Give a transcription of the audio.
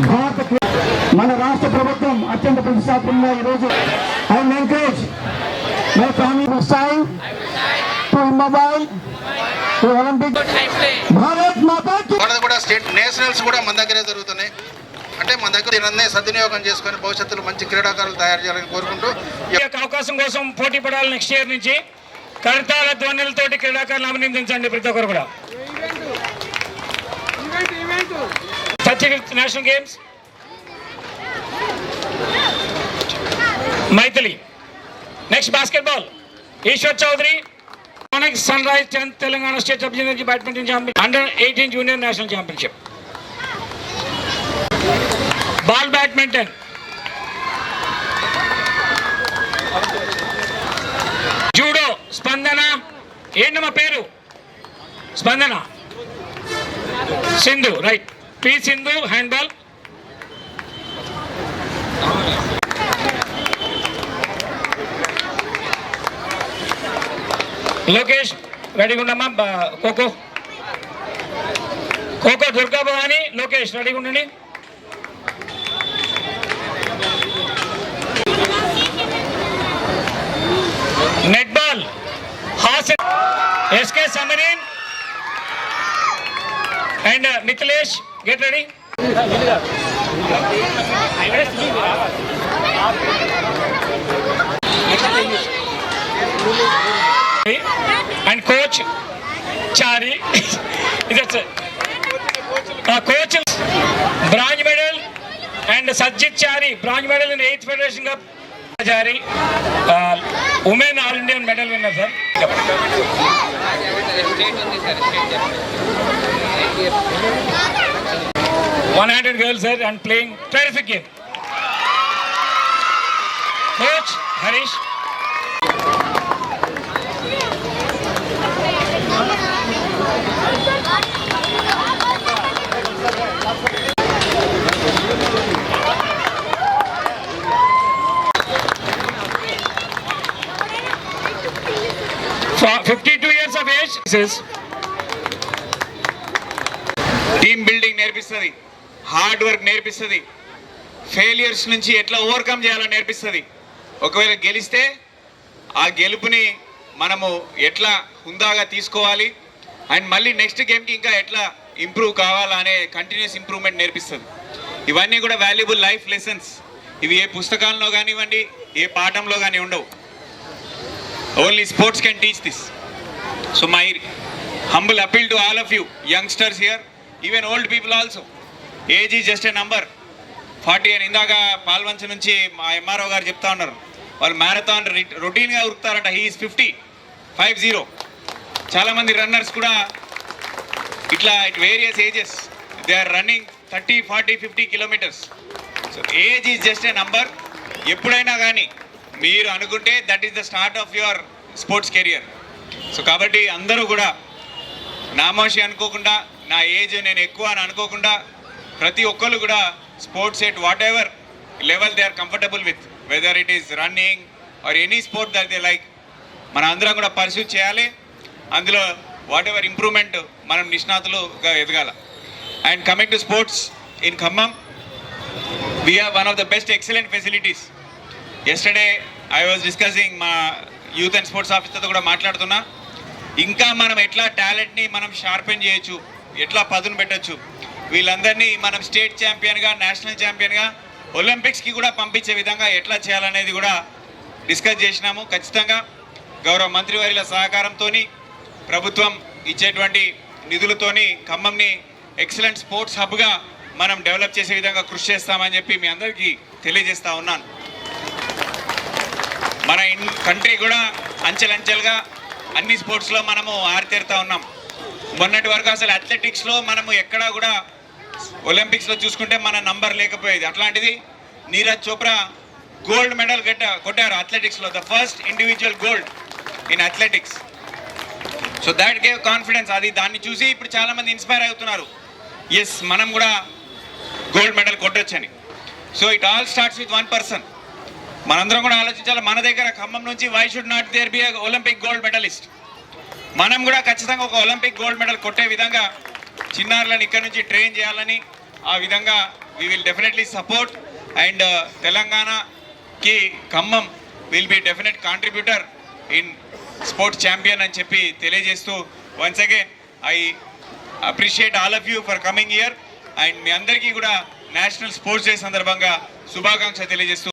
భారత మన రాష్ట్ర ప్రభుత్వం అత్యంత ప్రతిష్టాత్మకంగా ఈరోజు I encourage my family Sai to mobile to Olympic. Bharat మాతాకి. మనది కూడా స్టేట్ నేషనల్స్ కూడా మన దగ్గరే జరుగుతున్నాయి. అంటే మన దగ్గర దీనిన్నే సద్వినియోగం చేసుకొని భవిష్యత్తులో మంచి క్రీడాకారులు తయారు చేయాలని కోరుకుంటూ ఈ యొక్క అవకాశం కోసం పోటీ పడాలి నెక్స్ట్ ఇయర్ నుంచి. కడతాల ధ్వనులతోటి క్రీడాకారులను అభినందించండి ప్రతి ఒక్కరు కూడా. Thirty national games Maithili next basketball Eshwar Chaudhary మనకి sunrise tenth Telangana state sub junior badminton champion under eighteen junior national championship ball badminton judo Spandana ఏంటమ్మా పేరు? Spandana Sindhu right P Sindhu handball Lokesh రెడీగా ఉండమ్మా బ- ఖోఖో ఖోఖో దుర్గా భవాని లోకేష్ రెడీగా ఉండండి netball has S K Samreen and Mithilesh get ready and coach Chari coach bronze medal and Sajjith Chari bronze medal in eighth federation cup Chari women all Indian medal winner sir one-handed girls there and playing terrific game. Coach Harish. 52 years of age, this is team building. Nervous hard work నేర్పిస్తుంది. Failures నుంచి ఎట్లా overcome చేయాలో నేర్పిస్తుంది. ఒకవేళ గెలిస్తే ఆ గెలుపుని మనము ఎట్లా హుందాగా తీసుకోవాలి అండ్ మళ్ళీ నెక్స్ట్ గేమ్కి ఇంకా ఎట్లా ఇంప్రూవ్ కావాలా అనే కంటిన్యూస్ ఇంప్రూవ్మెంట్ నేర్పిస్తుంది. ఇవన్నీ కూడా వాల్యుబుల్ లైఫ్ లెసన్స్. ఇవి ఏ పుస్తకాల్లో కానివ్వండి ఏ పాఠంలో కానీ ఉండవు. Only sports can teach this. So my humble appeal to all of you youngsters here even old people also. Age just a number. Forty అని ఇందాక పాల్వంచ నుంచి మా ఎంఆర్ఓ గారు చెప్తా ఉన్నారు. వాళ్ళు మ్యారథాన్ రొటీన్గా ఉరుకుతారంట. హీఈస్ ఫిఫ్టీ ఫైవ్ జీరో చాలామంది రన్నర్స్ కూడా ఇట్లా it various ages they are running thirty forty fifty kilometres so age is just a number ఎప్పుడైనా కానీ మీరు అనుకుంటే that is the start of your sports career so కాబట్టి అందరూ కూడా నామోషి అనుకోకుండా నా ఏజ్ నేను ఎక్కువ అని అనుకోకుండా ప్రతి ఒక్కరు కూడా sports at whatever level they are comfortable with weather it is running or any sport that they like మన అందరం కూడా పర్సూ చేయాలి. అందులో వాట్ ఎవర్ ఇంప్రూవ్మెంట్ మనం నిష్ణాతులుగా ఎదగాల. And coming to sports in Khammam we have one of the best excellent facilities yesterday I was discussing మా youth and sports ఆఫీసర్తో కూడా మాట్లాడుతున్నా. ఇంకా మనం ఎట్లా టాలెంట్ని మనం షార్పెన్ చేయొచ్చు ఎట్లా పదును పెట్టొచ్చు వీళ్ళందరినీ మనం స్టేట్ ఛాంపియన్గా నేషనల్ ఛాంపియన్గా ఒలింపిక్స్కి కూడా పంపించే విధంగా ఎట్లా చేయాలనేది కూడా డిస్కస్ చేసినాము. ఖచ్చితంగా గౌరవ మంత్రివర్యుల సహకారంతో ప్రభుత్వం ఇచ్చేటువంటి నిధులతోని ఖమ్మంని ఎక్సలెంట్ స్పోర్ట్స్ హబ్గా మనం డెవలప్ చేసే విధంగా కృషి చేస్తామని చెప్పి మీ అందరికీ తెలియజేస్తా ఉన్నాను. మన ఇన్ కంట్రీ కూడా అంచెలంచెలుగా అన్ని స్పోర్ట్స్లో మనము ఆరితేరుతా ఉన్నాం. మొన్నటి వరకు అసలు అథ్లెటిక్స్లో మనము ఎక్కడా కూడా ఒలింపిక్స్లో చూసుకుంటే మన నంబర్ లేకపోయేది. అట్లాంటిది నీరజ్ చోప్రా గోల్డ్ మెడల్ గట్ట కొట్టారు అథ్లెటిక్స్లో the first individual gold in athletics so that gave confidence అది దాన్ని చూసి ఇప్పుడు చాలామంది ఇన్స్పైర్ అవుతున్నారు. ఎస్ మనం కూడా gold medal కొట్టొచ్చని. So it all starts with one person మనందరం కూడా ఆలోచించాలి. మన దగ్గర ఖమ్మం నుంచి why should not there be Olympic gold medalist మనం కూడా ఖచ్చితంగా ఒక ఒలింపిక్ గోల్డ్ మెడల్ కొట్టే విధంగా చిన్నారులను ఇక్కడ నుంచి ట్రైన్ చేయాలని ఆ విధంగా we will definitely support and తెలంగాణకి Khammam will be definite contributor in sports champion అని చెప్పి తెలియజేస్తూ once again I appreciate all of you for coming here and మీ అందరికీ కూడా నేషనల్ స్పోర్ట్స్ డే సందర్భంగా శుభాకాంక్ష తెలియజేస్తూ